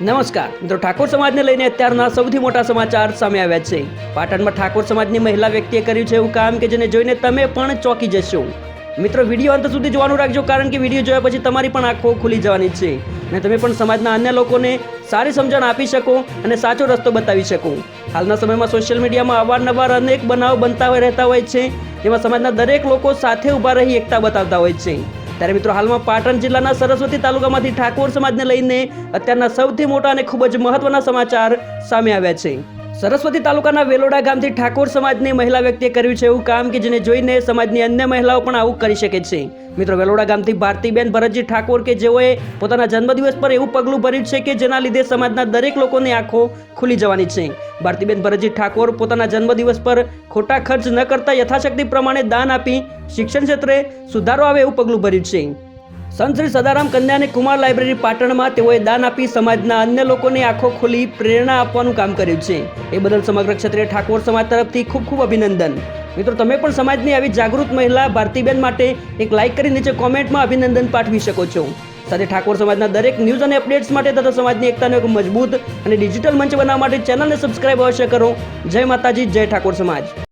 નમસ્કાર. મિત્રો, ઠાકોર સમાજને લઈને અત્યારના સૌથી મોટા સમાચાર સામે આવ્યા છે. પાટણમાં ઠાકોર સમાજની મહિલા વ્યક્તિએ કર્યું છે એવું કામ કે જેને જોઈને તમે પણ ચોંકી જશો. મિત્રો, વીડિયો અંત સુધી જોવાનું રાખજો કારણ કે વીડિયો જોયા પછી તમારી પણ આંખો ખુલી જવાની છે. અને તમે પણ સમાજના અન્ય લોકોને સારી સમજણ આપી શકો અને સાચો રસ્તો બતાવી શકો. હાલના સમયમાં સોશિયલ મીડિયામાં અવારનવાર અનેક બનાવ બનતા રહેતા હોય છે. જેમાં સમાજના દરેક લોકો સાથે ઊભા રહી એકતા બતાવતા હોય છે. ત્યારે મિત્રો હાલમાં પાટણ જિલ્લાના સરસ્વતી તાલુકામાંથી ઠાકોર સમાજને લઈને અત્યારના સૌથી મોટા અને ખૂબ જ મહત્વના સમાચાર સામે આવ્યા છે. સરસ્વતી તાલુકાના વેલોડા ગામથી ઠાકોર સમાજની મહિલા વ્યક્તિએ કર્યું છે એવું કામ કે જેને જોઈને સમાજની અન્ય મહિલાઓ પણ આવું કરી શકે છે. મિત્રો, વેલોડા ગામથી ભારતીબેન ભરતજી ઠાકોર કે જેઓએ પોતાના જન્મદિવસ પર એવું પગલું ભર્યું છે કે જેના લીધે સમાજના દરેક લોકોની આંખો ખુલી જવાની છે. ભારતીબેન ભરતજી ઠાકોર પોતાના જન્મદિવસ પર ખોટા ખર્ચ ન કરતા યથાશક્તિ પ્રમાણે દાન આપી શિક્ષણ ક્ષેત્રે સુધારો આવે એવું પગલું ભર્યું છે. સંત શ્રી સદારામ કન્યાને કુમાર લાઇબ્રેરી પાટણમાં તેઓએ દાન આપી સમાજના અન્ય લોકોને આંખો ખોલી પ્રેરણા આપવાનું કામ કર્યું છે. એ બદલ સમગ્ર ક્ષેત્રે ઠાકોર સમાજ તરફથી ખૂબ ખૂબ અભિનંદન. મિત્રો, તમે પણ સમાજની આવી જાગૃત મહિલા ભારતીબેન માટે એક લાઇક કરી નીચે કોમેન્ટમાં અભિનંદન પાઠવી શકો છો. સાથે ઠાકોર સમાજના દરેક ન્યૂઝ અને અપડેટ્સ માટે તથા સમાજની એકતાને એક મજબૂત અને ડિજિટલ મંચ બનાવવા માટે ચેનલને સબસ્ક્રાઇબ અવશ્ય કરો. જય માતાજી, જય ઠાકોર સમાજ.